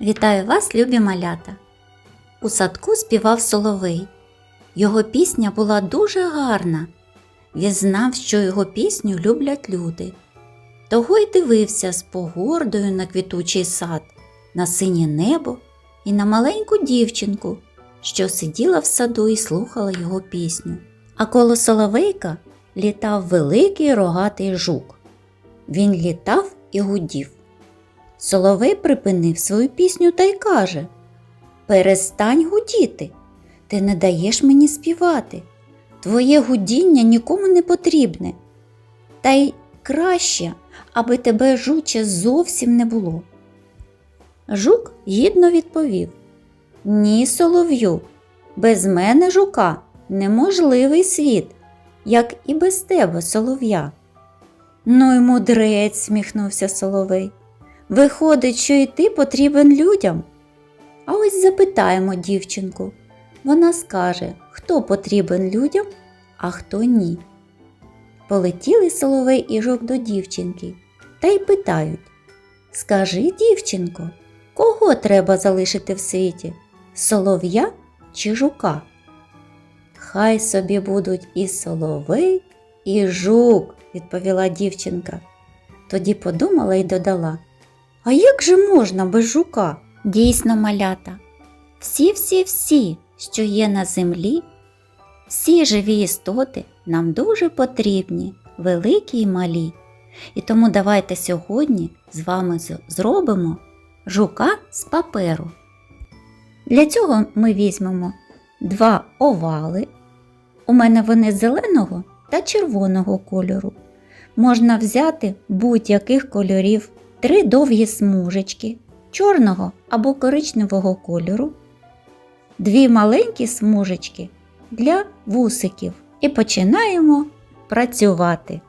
Вітаю вас, любі малята! У садку співав соловей. Його пісня була дуже гарна. Він знав, що його пісню люблять люди. Того й дивився з погордою на квітучий сад, на синє небо і на маленьку дівчинку, що сиділа в саду і слухала його пісню. А коло соловейка літав великий рогатий жук. Він літав і гудів. Соловей припинив свою пісню та й каже Перестань гудіти, ти не даєш мені співати. Твоє гудіння нікому не потрібне. Та й краще, аби тебе жуче зовсім не було. Жук гідно відповів Ні, солов'ю, без мене жука неможливий світ, як і без тебе, солов'я. Ну й мудрець, сміхнувся соловей. Виходить, що і ти потрібен людям. А ось запитаємо дівчинку. Вона скаже, хто потрібен людям, а хто ні. Полетіли соловей і жук до дівчинки та й питають Скажи, дівчинко, кого треба залишити в світі? Солов'я чи жука? Хай собі будуть і соловей, і жук, відповіла дівчинка. Тоді подумала і додала А як же можна без жука? Дійсно, малята. Всі-всі-всі, що є на землі, всі живі істоти нам дуже потрібні, великі й малі. І тому давайте сьогодні з вами зробимо жука з паперу. Для цього ми візьмемо два овали. У мене вони зеленого та червоного кольору. Можна взяти будь-яких кольорів три довгі смужечки чорного або коричневого кольору, дві маленькі смужечки для вусиків і починаємо працювати.